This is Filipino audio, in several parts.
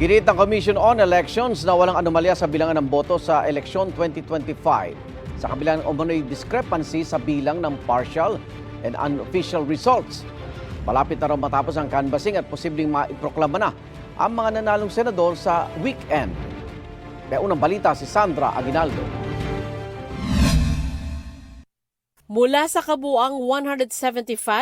Ginit ng Commission on Elections na walang anomalya sa bilangan ng boto sa eleksyon 2025. Sa kabilang umano'y discrepancy sa bilang ng partial and unofficial results. Malapit na raw matapos ang canvassing at posibleng maiproklama na ang mga nanalong senador sa weekend. Kaya unang balita si Sandra Aguinaldo. Mula sa kabuang 175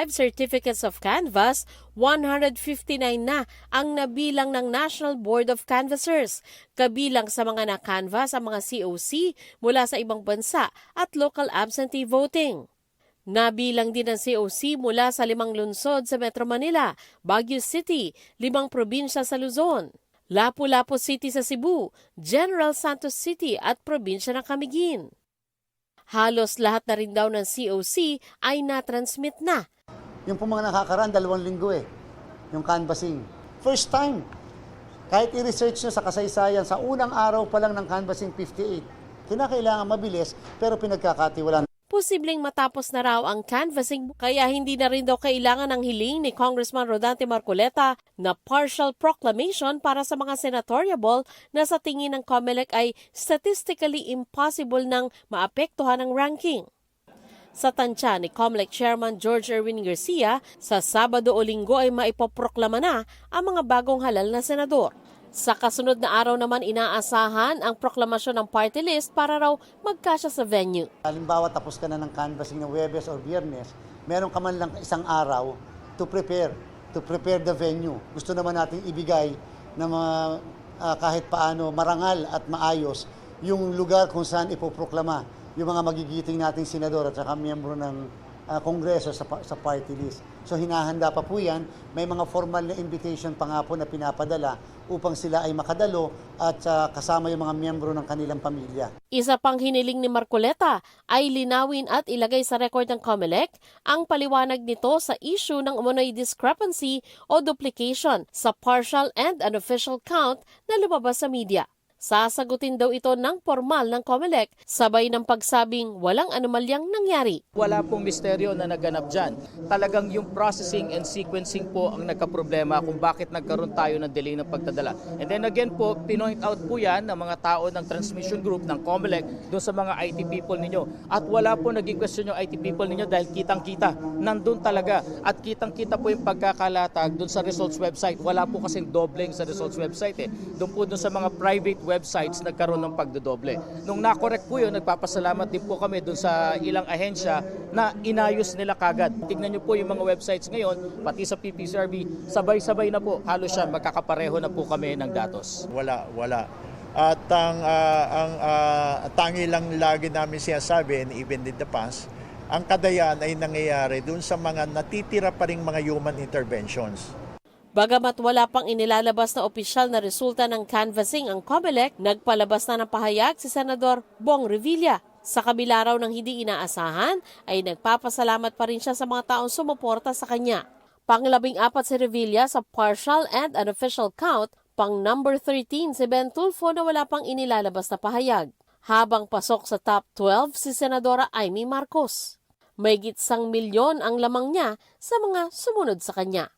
certificates of canvas, 159 na ang nabilang ng National Board of Canvassers, kabilang sa mga na-canvas ang mga COC mula sa ibang bansa at local absentee voting. Nabilang din ang COC mula sa limang lungsod sa Metro Manila, Baguio City, limang probinsya sa Luzon, Lapu-Lapu City sa Cebu, General Santos City at probinsya ng Camiguin. Halos lahat na rin daw ng COC ay na-transmit na. Yung po mga nakakaraan, dalawang linggo eh. Yung canvassing. First time. Kahit i-research nyo sa kasaysayan, sa unang araw pa lang ng canvassing 58. Kinakailangan mabilis, pero pinagkakatiwalaan Posibleng matapos na raw ang canvassing kaya hindi na rin daw kailangan ng hiling ni Congressman Rodante Marcoleta na partial proclamation para sa mga senatoriable na sa tingin ng COMELEC ay statistically impossible nang maapektuhan ng ranking. Sa tansya ni COMELEC Chairman George Erwin Garcia, sa Sabado o Linggo ay maipoproklama na ang mga bagong halal na senador. Sa kasunod na araw naman inaasahan ang proklamasyon ng party list para raw magkasya sa venue. Halimbawa, tapos ka na ng canvassing ng Webes or Biyernes, meron ka man lang isang araw to prepare, to prepare the venue. Gusto naman nating ibigay na mga, ah, kahit paano marangal at maayos yung lugar kung saan ipoproklama yung mga magigiting nating senador at saka miyembro ng ah, kongreso sa, sa party list. So hinahanda pa po yan. May mga formal na invitation pa nga po na pinapadala upang sila ay makadalo at ah, kasama yung mga miyembro ng kanilang pamilya. Isa pang hiniling ni Marcoleta ay linawin at ilagay sa record ng COMELEC ang paliwanag nito sa issue ng umano'y discrepancy o duplication sa partial and unofficial count na lumabas sa media. Sasagutin daw ito ng formal ng COMELEC sabay ng pagsabing walang anomalyang nangyari. Wala pong misteryo na naganap dyan. Talagang yung processing and sequencing po ang nagkaproblema kung bakit nagkaroon tayo ng delay ng pagdadala. And then again po, pinoint out po yan ng mga tao ng transmission group ng COMELEC doon sa mga IT people ninyo. At wala po naging question yung IT people ninyo dahil kitang-kita. Nandun talaga. At kitang-kita po yung pagkakalatag doon sa results website. Wala po kasing doubling sa results website eh. Doon po doon sa mga private websites nagkaroon ng pagdodoble. Nung nakorek po yun, nagpapasalamat din po kami doon sa ilang ahensya na inayos nila kagad. Tignan nyo po yung mga websites ngayon, pati sa PPCRB, sabay-sabay na po, halos siya magkakapareho na po kami ng datos. Wala, wala. At ang, ah, ang ah, tangi lang lagi namin sinasabi, and even in the past, ang kadayan ay nangyayari dun sa mga natitira pa ring mga human interventions. Bagamat wala pang inilalabas na opisyal na resulta ng canvassing ang COMELEC, nagpalabas na ng pahayag si Senador Bong Revilla. Sa kabila raw ng hindi inaasahan, ay nagpapasalamat pa rin siya sa mga taong sumuporta sa kanya. Panglabing apat si Revilla sa partial and unofficial count, pang number 13 si Ben Tulfo na wala pang inilalabas na pahayag. Habang pasok sa top 12 si Senadora Amy Marcos. May gitsang milyon ang lamang niya sa mga sumunod sa kanya.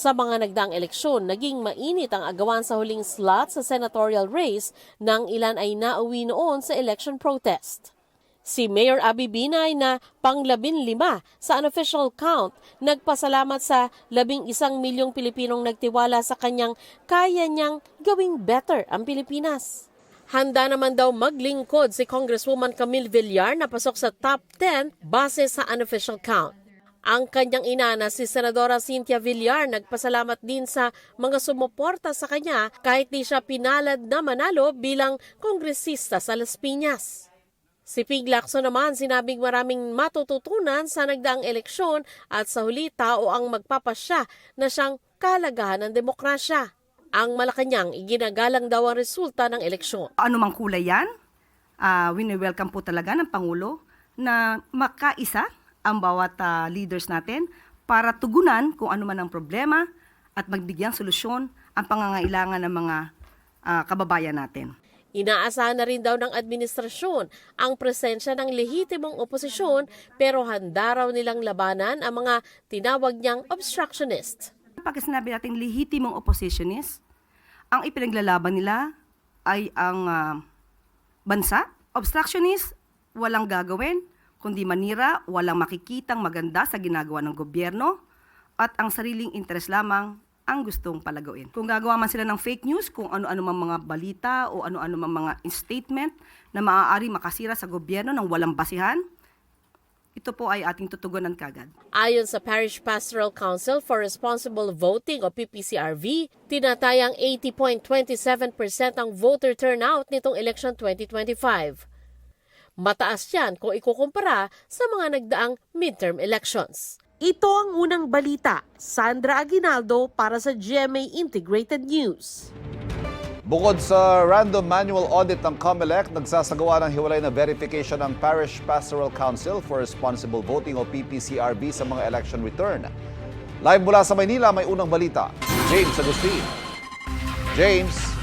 Sa mga nagdaang eleksyon, naging mainit ang agawan sa huling slot sa senatorial race nang ilan ay nauwi noon sa election protest. Si Mayor Abby Binay na panglabin lima sa unofficial count, nagpasalamat sa labing isang milyong Pilipinong nagtiwala sa kanyang kaya niyang gawing better ang Pilipinas. Handa naman daw maglingkod si Congresswoman Camille Villar na pasok sa top 10 base sa unofficial count. Ang kanyang ina na si Senadora Cynthia Villar nagpasalamat din sa mga sumuporta sa kanya kahit di siya pinalad na manalo bilang kongresista sa Las Piñas. Si Pig Lacson naman sinabing maraming matututunan sa nagdaang eleksyon at sa huli tao ang magpapasya na siyang kalagahan ng demokrasya. Ang Malacanang iginagalang daw ang resulta ng eleksyon. ano mang kulay yan, uh, wini-welcome po talaga ng Pangulo na makaisa ang bawat ah, leaders natin para tugunan kung ano man ang problema at magbigyang solusyon ang pangangailangan ng mga ah, kababayan natin. Inaasahan na rin daw ng administrasyon ang presensya ng lehitimong oposisyon pero handa raw nilang labanan ang mga tinawag niyang obstructionist. Pag sinabi natin lehitimong oppositionist, ang ipinaglalaban nila ay ang ah, bansa. Obstructionist, walang gagawin, kundi manira, walang makikitang maganda sa ginagawa ng gobyerno, at ang sariling interes lamang ang gustong palagawin. Kung gagawa man sila ng fake news, kung ano-ano mang mga balita o ano-ano mang mga statement na maaari makasira sa gobyerno ng walang basihan, ito po ay ating tutugunan kagad. Ayon sa Parish Pastoral Council for Responsible Voting o PPCRV, tinatayang 80.27% ang voter turnout nitong election 2025. Mataas yan kung ikukumpara sa mga nagdaang midterm elections. Ito ang unang balita. Sandra Aguinaldo para sa GMA Integrated News. Bukod sa random manual audit ng COMELEC, nagsasagawa ng hiwalay na verification ng Parish Pastoral Council for Responsible Voting o PPCRB sa mga election return. Live mula sa Maynila, may unang balita. James Agustin. James.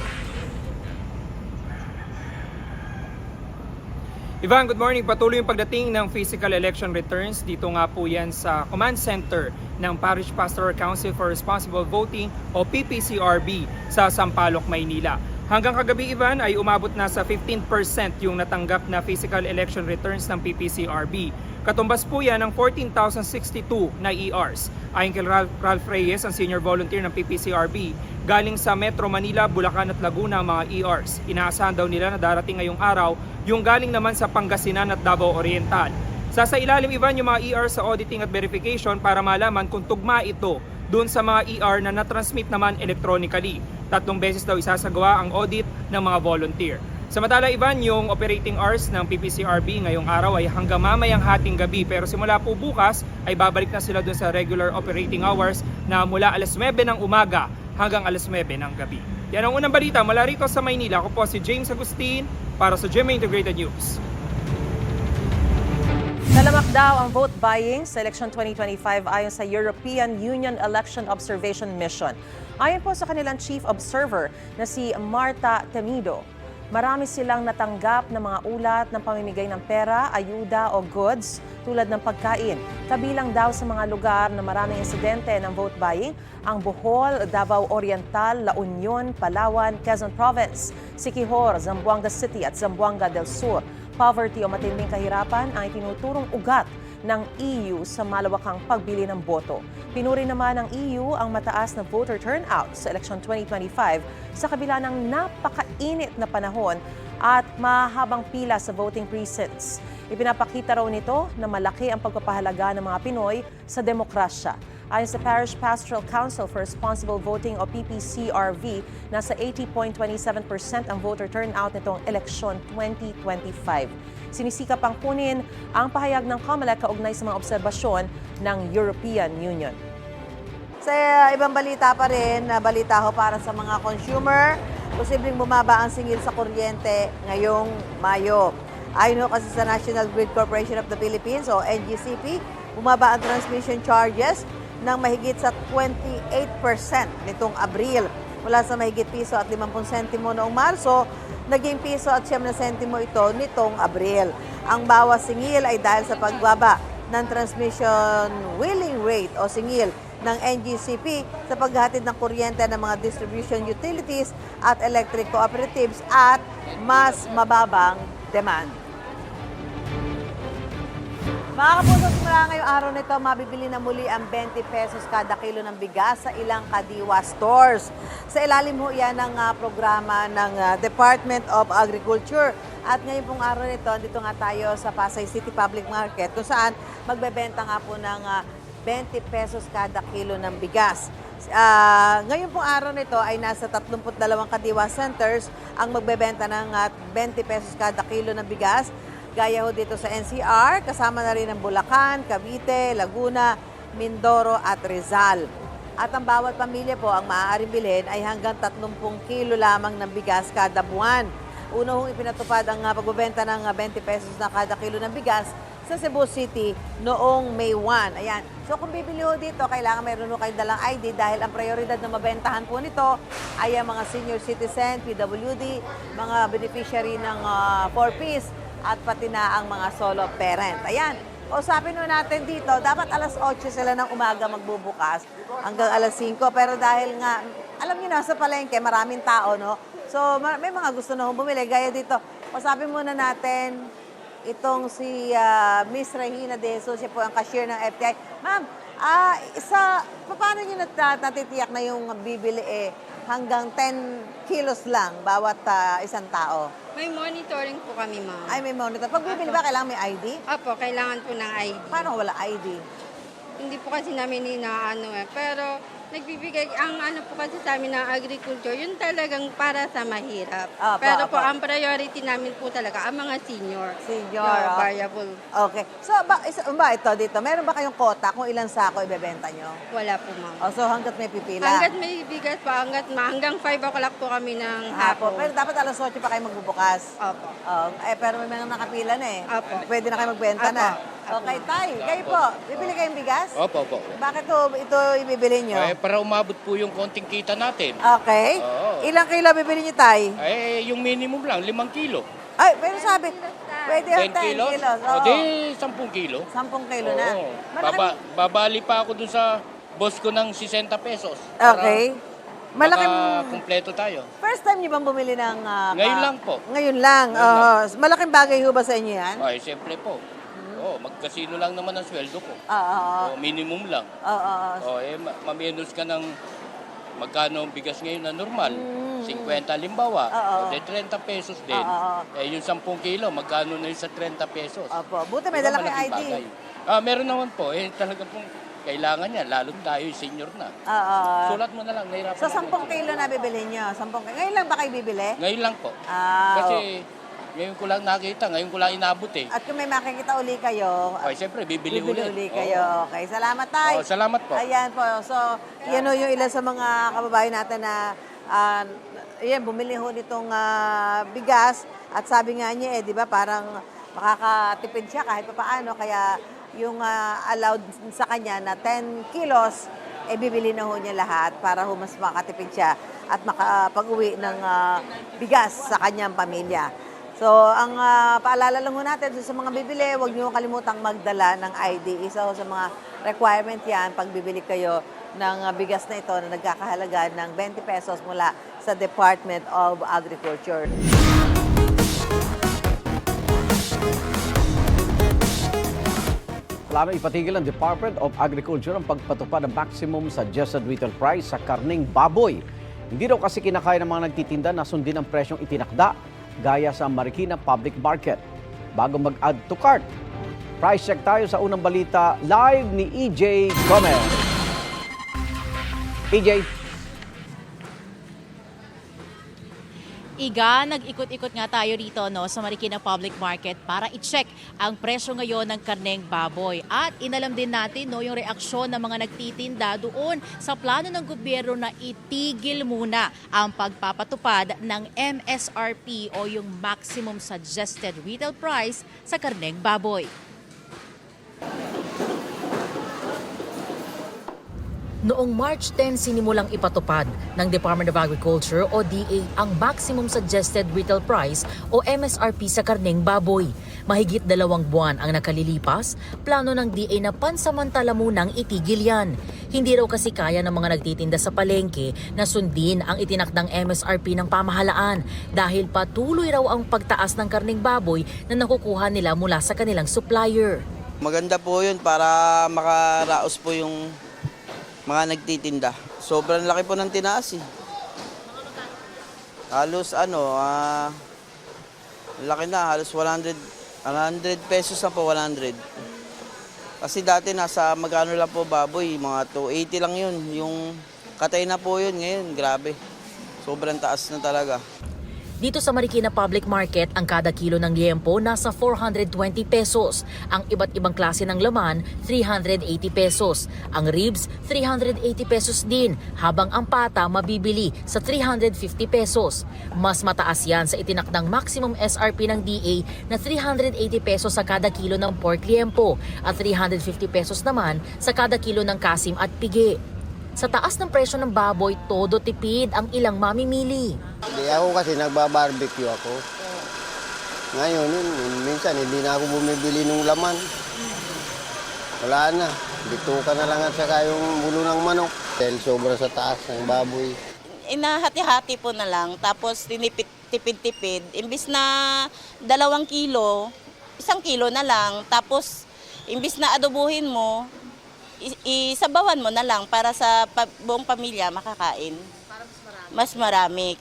Ivan, good morning. Patuloy yung pagdating ng physical election returns. Dito nga po yan sa command center ng Parish Pastoral Council for Responsible Voting o PPCRB sa Sampaloc, Maynila. Hanggang kagabi, Ivan, ay umabot na sa 15% yung natanggap na physical election returns ng PPCRB. Katumbas po yan ng 14,062 na ERs. Ayon kay Ralph, Reyes, ang senior volunteer ng PPCRB, galing sa Metro Manila, Bulacan at Laguna ang mga ERs. Inaasahan daw nila na darating ngayong araw yung galing naman sa Pangasinan at Davao Oriental. Sa sa ilalim Ivan yung mga ER sa auditing at verification para malaman kung tugma ito doon sa mga ER na natransmit naman electronically. Tatlong beses daw isasagawa ang audit ng mga volunteer. Samantala Ivan, yung operating hours ng PPCRB ngayong araw ay hanggang mamayang hating gabi pero simula po bukas ay babalik na sila doon sa regular operating hours na mula alas 9 ng umaga hanggang alas 9 ng gabi. Yan ang unang balita mula rito sa Maynila. Ako po si James Agustin para sa GMA Integrated News. Nalamak daw ang vote buying sa election 2025 ayon sa European Union Election Observation Mission. Ayon po sa kanilang chief observer na si Marta Temido, marami silang natanggap na mga ulat ng pamimigay ng pera, ayuda o goods tulad ng pagkain. Kabilang daw sa mga lugar na maraming insidente ng vote buying ang Bohol, Davao Oriental, La Union, Palawan, Quezon Province, Siquijor, Zamboanga City at Zamboanga del Sur. Poverty o matinding kahirapan ang itinuturong ugat ng EU sa malawakang pagbili ng boto. Pinuri naman ng EU ang mataas na voter turnout sa election 2025 sa kabila ng napakainit na panahon at mahabang pila sa voting precincts. Ipinapakita raw nito na malaki ang pagpapahalaga ng mga Pinoy sa demokrasya. Ayon sa Parish Pastoral Council for Responsible Voting o PPCRV, nasa 80.27% ang voter turnout nitong eleksyon 2025. Sinisikap ang kunin ang pahayag ng COMELEC kaugnay sa mga obserbasyon ng European Union. Sa uh, ibang balita pa rin, na balita ho para sa mga consumer, posibleng bumaba ang singil sa kuryente ngayong Mayo. Ayon kasi sa National Grid Corporation of the Philippines o NGCP, bumaba ang transmission charges ng mahigit sa 28% nitong Abril. Mula sa mahigit piso at 50 sentimo noong Marso, naging piso at 7 na sentimo ito nitong Abril. Ang bawas singil ay dahil sa pagbaba ng transmission wheeling rate o singil ng NGCP sa paghatid ng kuryente ng mga distribution utilities at electric cooperatives at mas mababang demand. Mga kapuso, simula ngayong araw nito, mabibili na muli ang 20 pesos kada kilo ng bigas sa ilang kadiwa stores. Sa ilalim ho yan ng ah, programa ng ah, Department of Agriculture. At ngayon pong araw nito, dito nga tayo sa Pasay City Public Market kung saan magbebenta nga po ng ah, 20 pesos kada kilo ng bigas. Ah, ngayon pong araw nito ay nasa 32 kadiwa centers ang magbebenta ng ah, 20 pesos kada kilo ng bigas. Gaya ho dito sa NCR, kasama na rin ang Bulacan, Cavite, Laguna, Mindoro at Rizal. At ang bawat pamilya po ang maaaring bilhin ay hanggang 30 kilo lamang ng bigas kada buwan. Una hong ipinatupad ang ah, pagbebenta ng ah, 20 pesos na kada kilo ng bigas sa Cebu City noong May 1. Ayan. So kung bibili ho dito, kailangan mayroon ho kayong dalang ID dahil ang prioridad na mabentahan po nito ay ang mga senior citizen, PWD, mga beneficiary ng 4Ps at pati na ang mga solo parent. Ayan. Usapin mo natin dito, dapat alas 8 sila ng umaga magbubukas hanggang alas 5. Pero dahil nga alam niyo na, sa palengke, maraming tao, no? So, ma- may mga gusto na bumili. Gaya dito, pasapin muna natin itong si ah, Miss Regina De Jesus, siya po ang cashier ng FTI. Ma'am, ah, isa, paano niyo nat- natitiyak na yung bibili eh hanggang 10 kilos lang bawat ah, isang tao? May monitoring po kami, ma'am. Ay, may monitor. Pag bibili ba, kailangan may ID? Apo, kailangan po ng ID. Paano wala ID? Hindi po kasi namin inaano eh. Pero nagbibigay, ang ano po kasi sa amin ng agriculture, yun talagang para sa mahirap. Apa, Pero po, apa. ang priority namin po talaga, ang mga senior. Senior, ah. variable. Okay. So, ba, isa, ba ito dito? Meron ba kayong kota kung ilang sako ibebenta nyo? Wala po, ma'am. O, so hanggat may pipila? Hanggat may bigas po, hanggat ma, hanggang 5 o'clock po kami ng Hapon. Pero dapat alas 8 pa kayo magbubukas. Opo. Oh, eh, pero may mga nakapila na eh. Apo. Pwede na kayo magbenta na. Apo. Okay, Tay. Kayo po, bibili kayong bigas? Opo, opo. Bakit to, ito ibibili nyo? Eh, para umabot po yung konting kita natin. Okay. Oo. Ilang kilo bibili nyo, Tay? Eh, yung minimum lang, 5 kilo. Ay, pero sabi, pwede yung 10 10 kilos? kilos. O Oo. di, 10 kilo. 10 kilo na. Oo. Malaki. Baba, babali pa ako dun sa boss ko ng 60 pesos. Okay. Malaking... Baka kumpleto tayo. First time niyo bang bumili ng... ah, Ngayon ka- lang po. Ngayon lang. Ngayon oo. malaking bagay ho ba sa inyo yan? Ay, siyempre po. Oh, magkasino lang naman ang sweldo ko. Oo. oo, Oh, minimum lang. Oo. oo. Oh, eh, ma- mamenos ka ng magkano ang bigas ngayon na normal. 50 limbawa. Oo. O, de 30 pesos din. Oo. Eh, yung 10 kilo, magkano na yun sa 30 pesos? Opo. Buti may Diba, dala malaking ID. bagay. Ah, meron naman po. Eh, talaga pong kailangan niya. Lalo tayo, senior na. Oo. Sulat mo na lang, nahirapan So, ako. 10 kilo na bibili nyo. 10 kilo. Ngayon lang ba kayo bibili? Ngayon lang po. Ah, Kasi ngayon ko lang nakita, ngayon ko lang inabot eh. At kung may makikita uli kayo, Okay, siyempre, bibili, bibili ulit. uli kayo. Okay, salamat tayo. Oo, salamat po. Ayan po. So, yan o yung ilan sa mga kababayan natin na ah, yan, bumili ho nitong ah, bigas. At sabi nga niya eh, di ba, parang makakatipid siya kahit pa paano. Kaya yung ah, allowed sa kanya na 10 kilos, eh bibili na ho niya lahat para ho mas makatipid siya at makapag-uwi ng ah, bigas sa kanyang pamilya. So, ang ah, paalala lang natin sa mga bibili, huwag niyo kalimutang magdala ng ID. Isa ho sa mga requirement yan pag bibili kayo ng ah, bigas na ito na nagkakahalaga ng 20 pesos mula sa Department of Agriculture. Plano ipatigil ng Department of Agriculture ang pagpatupad ng maximum suggested retail price sa karning baboy. Hindi raw kasi kinakaya ng mga nagtitinda na sundin ang presyong itinakda gaya sa Marikina Public Market. Bago mag-add to cart, price check tayo sa unang balita live ni EJ Gomez. EJ, Iga, nag-ikot-ikot nga tayo rito no, sa Marikina Public Market para i-check ang presyo ngayon ng karneng baboy. At inalam din natin no, yung reaksyon ng mga nagtitinda doon sa plano ng gobyerno na itigil muna ang pagpapatupad ng MSRP o yung Maximum Suggested Retail Price sa karneng baboy. Noong March 10, sinimulang ipatupad ng Department of Agriculture o DA ang Maximum Suggested Retail Price o MSRP sa karneng baboy. Mahigit dalawang buwan ang nakalilipas, plano ng DA na pansamantala munang itigil yan. Hindi raw kasi kaya ng mga nagtitinda sa palengke na sundin ang itinakdang MSRP ng pamahalaan dahil patuloy raw ang pagtaas ng karneng baboy na nakukuha nila mula sa kanilang supplier. Maganda po yun para makaraos po yung mga nagtitinda. Sobrang laki po ng tinaas eh. Halos ano, ah, laki na, halos 100, 100 pesos na po, 100. Kasi dati nasa magkano lang po baboy, mga 280 lang yun. Yung katay na po yun ngayon, grabe. Sobrang taas na talaga. Dito sa Marikina Public Market, ang kada kilo ng liempo nasa 420 pesos. Ang iba't ibang klase ng laman, 380 pesos. Ang ribs, 380 pesos din, habang ang pata mabibili sa 350 pesos. Mas mataas yan sa itinakdang maximum SRP ng DA na 380 pesos sa kada kilo ng pork liempo at 350 pesos naman sa kada kilo ng kasim at pigi. Sa taas ng presyo ng baboy, todo tipid ang ilang mamimili. Hindi ako kasi nagbabarbecue ako. Ngayon, minsan hindi na ako bumibili ng laman. Wala na. Bituka na lang at saka yung bulo ng manok. Dahil sobra sa taas ng baboy. inahati-hati po na lang, tapos tinipid, tipid-tipid. Imbis na dalawang kilo, isang kilo na lang, tapos imbis na adobuhin mo, isabawan mo na lang para sa pa- buong pamilya makakain. Mas marami.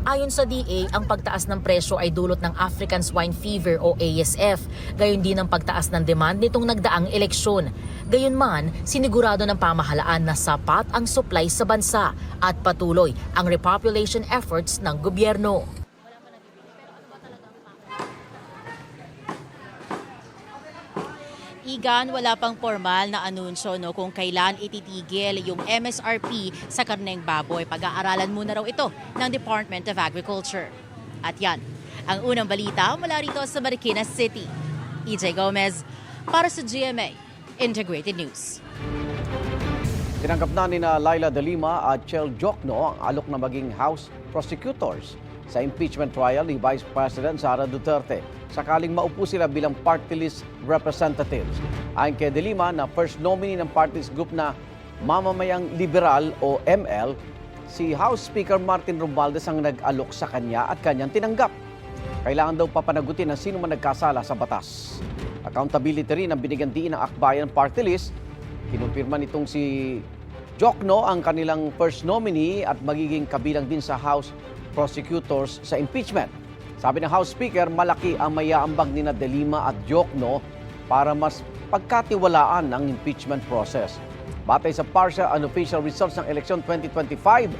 Ayon sa DA, ang pagtaas ng presyo ay dulot ng African Swine Fever o ASF, gayon din ang pagtaas ng demand nitong nagdaang eleksyon. Gayunman, sinigurado ng pamahalaan na sapat ang supply sa bansa at patuloy ang repopulation efforts ng gobyerno. Igan, wala pang formal na anunsyo no, kung kailan ititigil yung MSRP sa karneng baboy. Pag-aaralan muna raw ito ng Department of Agriculture. At yan, ang unang balita mula rito sa Marikina City. EJ Gomez para sa GMA Integrated News. Tinanggap na ni na Laila De Lima at Chel Jokno ang alok na maging House prosecutors sa impeachment trial ni Vice President Sara Duterte sakaling maupo sila bilang party list representatives. Ayon kay De Lima na first nominee ng party list group na Mamamayang Liberal o ML, si House Speaker Martin Romualdez ang nag-alok sa kanya at kanyang tinanggap. Kailangan daw papanagutin ng sino man nagkasala sa batas. Accountability rin ang binigyan diin ng Akbayan Party List. Kinumpirma nitong si Jokno ang kanilang first nominee at magiging kabilang din sa House prosecutors sa impeachment. Sabi ng House Speaker, malaki ang mayaambag ni na De Lima at Jokno para mas pagkatiwalaan ang impeachment process. Batay sa partial and official results ng eleksyon 2025,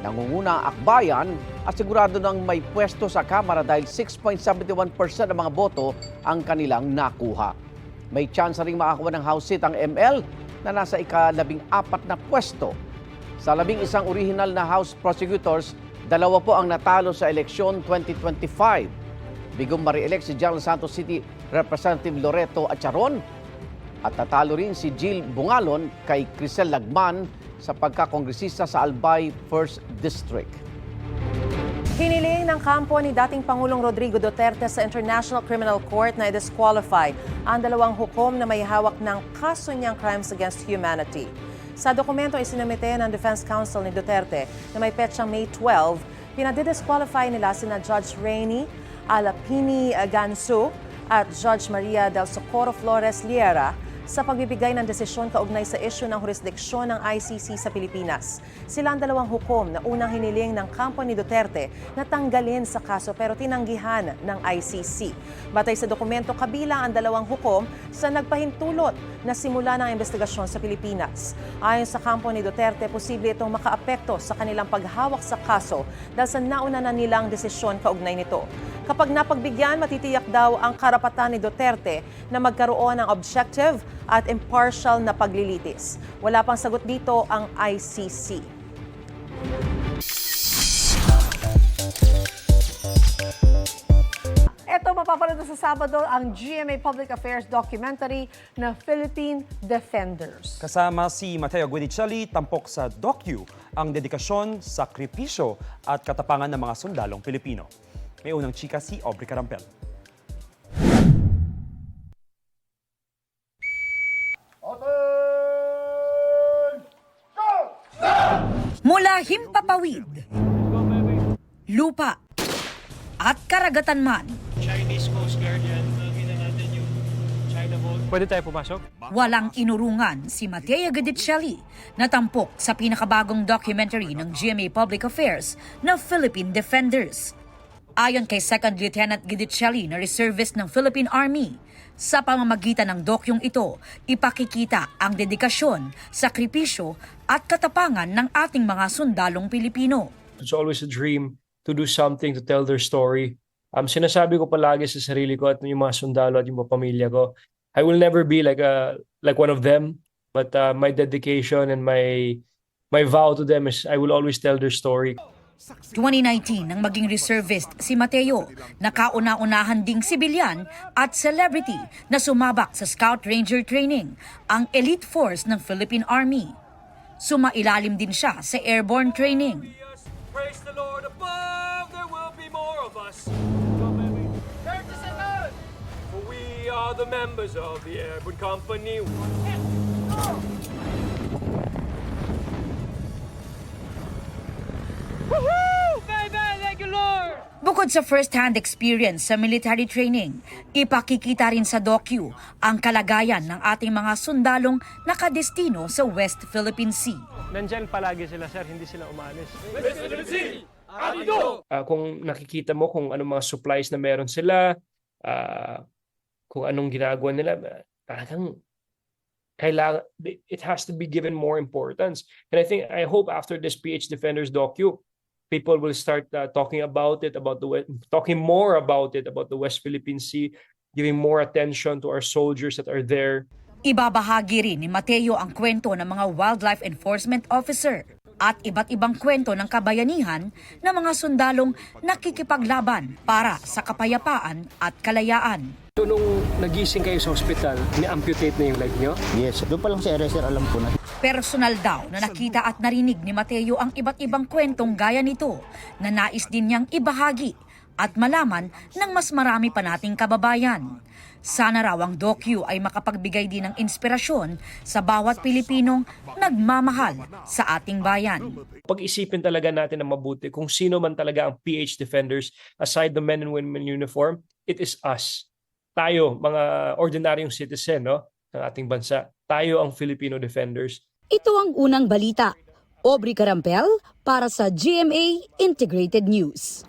nangunguna ang akbayan at sigurado nang may pwesto sa Kamara dahil 6.71% ng mga boto ang kanilang nakuha. May chance ring makakuha ng House seat ang ML na nasa ikalabing apat na pwesto. Sa labing isang original na House prosecutors, dalawa po ang natalo sa eleksyon 2025. Bigong ma-re-elect si General Santos City Representative Loreto Acharon at tatalo rin si Jill Bungalon kay Crisel Lagman sa pagkakongresista sa Albay 1st District. Hiniling ng kampo ni dating Pangulong Rodrigo Duterte sa International Criminal Court na i-disqualify ang dalawang hukom na may hawak ng kaso niyang crimes against humanity. Sa dokumento isinamite ng Defense Counsel ni Duterte na may petsang May 12, pinadidisqualify nila sina Judge Rainey Alapini Gansu at Judge Maria del Socorro Flores Liera sa pagbibigay ng desisyon kaugnay sa isyu ng jurisdiksyon ng ICC sa Pilipinas. Sila ang dalawang hukom na unang hiniling ng kampo ni Duterte na tanggalin sa kaso pero tinanggihan ng ICC. Batay sa dokumento, kabilang ang dalawang hukom sa nagpahintulot na simula ng investigasyon sa Pilipinas. Ayon sa kampo ni Duterte, posible itong makaapekto sa kanilang paghawak sa kaso dahil sa nauna na nilang desisyon kaugnay nito. Kapag napagbigyan, matitiyak daw ang karapatan ni Duterte na magkaroon ng objective at impartial na paglilitis. Wala pang sagot dito ang ICC. Ito mapapanood sa Sabado ang GMA Public Affairs documentary na Philippine Defenders. Kasama si Mateo Guidicelli, tampok sa Docu, ang dedikasyon, sakripisyo at katapangan ng mga sundalong Pilipino. May unang chika si Aubrey Carampel. Mula himpapawid, lupa, at karagatan man, Chinese Coast Guard yan. Natin yung China boat. Pwede tayo pumasok? walang inurungan si Matea Gadicelli na tampok sa pinakabagong documentary ng GMA Public Affairs na Philippine Defenders. Ayon kay Second Lieutenant Gidicelli na reservist ng Philippine Army, sa pamamagitan ng dokyong ito, ipakikita ang dedikasyon, sakripisyo at katapangan ng ating mga sundalong Pilipino. It's always a dream to do something to tell their story. Um, sinasabi ko palagi sa sarili ko at yung mga sundalo at yung mga pamilya ko, I will never be like a like one of them, but uh, my dedication and my my vow to them is I will always tell their story. 2019 nang maging reservist si Mateo, nakauna-unahan ding sibilyan at celebrity na sumabak sa Scout Ranger training, ang elite force ng Philippine Army. Sumailalim din siya sa airborne training. Are the members of the Airborne Company. Bukod sa first-hand experience sa military training, ipakikita rin sa docu ang kalagayan ng ating mga sundalong nakadestino sa West Philippine Sea. Nandyan palagi sila, sir. Hindi sila umalis. Ah, kung nakikita mo kung anong mga supplies na meron sila, ah, kung anong ginagawa nila, talagang kailangan, it has to be given more importance. And I think, I hope after this PH Defenders docu, people will start uh, talking about it, about the talking more about it, about the West Philippine Sea, giving more attention to our soldiers that are there. Ibabahagi rin ni Mateo ang kwento ng mga wildlife enforcement officer at iba't ibang kwento ng kabayanihan ng mga sundalong nakikipaglaban para sa kapayapaan at kalayaan. So nung nagising kayo sa hospital, ni-amputate na yung leg nyo? Yes, doon pa lang sa area, sir, alam ko na. Personal daw na nakita at narinig ni Mateo ang iba't ibang kwentong gaya nito na nais din niyang ibahagi at malaman ng mas marami pa nating kababayan. Sana raw ang docu ay makapagbigay din ng inspirasyon sa bawat Pilipinong nagmamahal sa ating bayan. Pag-isipin talaga natin na mabuti kung sino man talaga ang PH Defenders aside the men and women in uniform, it is us. Tayo, mga ordinaryong citizen no, ng ating bansa. Tayo ang Filipino Defenders. Ito ang unang balita. Aubrey Carampel para sa GMA Integrated News.